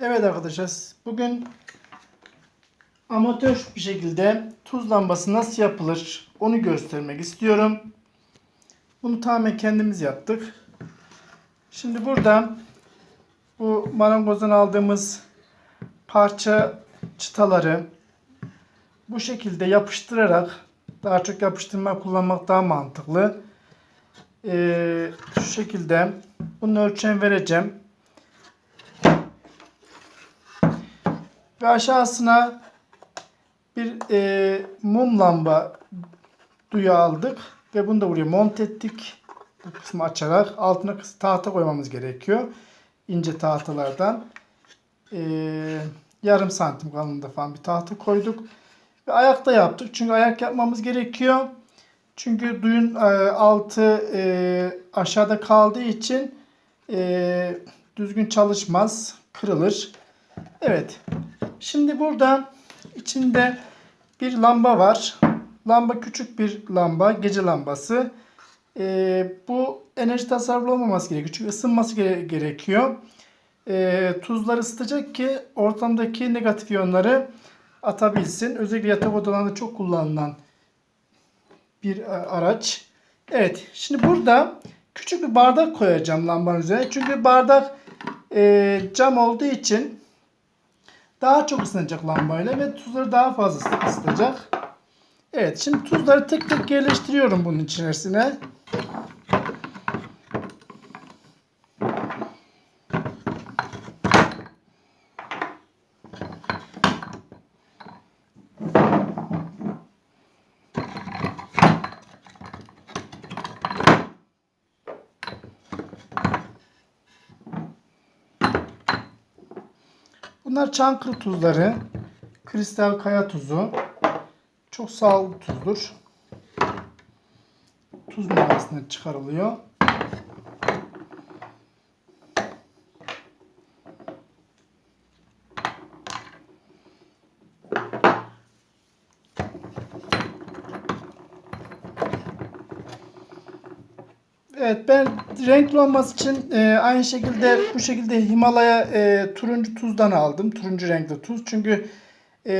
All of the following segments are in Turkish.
Evet arkadaşlar bugün amatör bir şekilde tuz lambası nasıl yapılır onu göstermek istiyorum. Bunu tamamen kendimiz yaptık. Şimdi burada bu marangozdan aldığımız parça çıtaları bu şekilde yapıştırarak daha çok yapıştırma kullanmak daha mantıklı. Ee, şu şekilde bunun ölçen vereceğim. Ve aşağısına bir e, mum lamba duyu aldık ve bunu da buraya monte ettik. Bu kısmı açarak altına tahta koymamız gerekiyor. İnce tahtalardan. E, yarım santim kalınlığında falan bir tahta koyduk. Ve ayakta yaptık. Çünkü ayak yapmamız gerekiyor. Çünkü duyun e, altı e, aşağıda kaldığı için e, düzgün çalışmaz, kırılır. Evet. Şimdi burada içinde bir lamba var. Lamba küçük bir lamba, gece lambası. E, bu enerji tasarruflu olmaması gerekiyor. Çünkü ısınması gere- gerekiyor. E, tuzları ısıtacak ki ortamdaki negatif iyonları atabilsin. Özellikle yatak odalarında çok kullanılan bir e, araç. Evet. Şimdi burada küçük bir bardak koyacağım lambanın üzerine. Çünkü bardak e, cam olduğu için daha çok ısınacak lambayla ve tuzları daha fazla ısı- ısıtacak. Evet. Şimdi tuzları tek tek yerleştiriyorum bunun içerisine. Bunlar Çankırı tuzları. Kristal kaya tuzu. Çok sağlıklı tuzdur. Tuz meyvesinden çıkarılıyor. Evet ben renkli olması için e, aynı şekilde bu şekilde Himalaya e, turuncu tuzdan aldım. Turuncu renkli tuz. Çünkü e,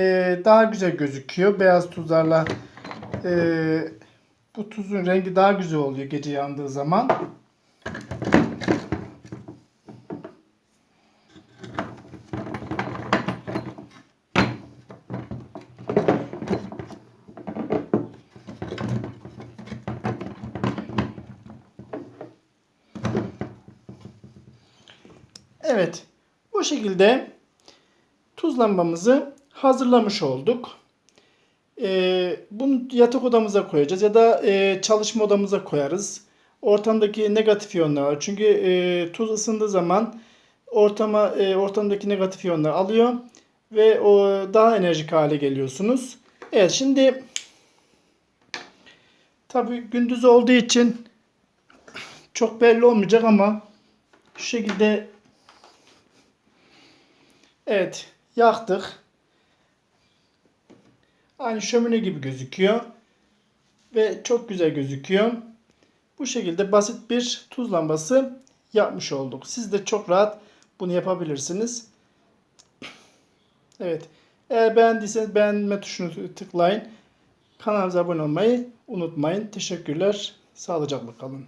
daha güzel gözüküyor. Beyaz tuzlarla e, bu tuzun rengi daha güzel oluyor gece yandığı zaman. Evet. Bu şekilde tuz lambamızı hazırlamış olduk. Ee, bunu yatak odamıza koyacağız ya da e, çalışma odamıza koyarız. Ortamdaki negatif var. Çünkü e, tuz ısındığı zaman ortama e, ortamdaki negatif iyonlar alıyor ve o daha enerjik hale geliyorsunuz. Evet şimdi tabii gündüz olduğu için çok belli olmayacak ama şu şekilde Evet, yaktık. Aynı şömine gibi gözüküyor. Ve çok güzel gözüküyor. Bu şekilde basit bir tuz lambası yapmış olduk. Siz de çok rahat bunu yapabilirsiniz. Evet. Eğer beğendiyseniz beğenme tuşunu tıklayın. Kanalımıza abone olmayı unutmayın. Teşekkürler. Sağlıcakla kalın.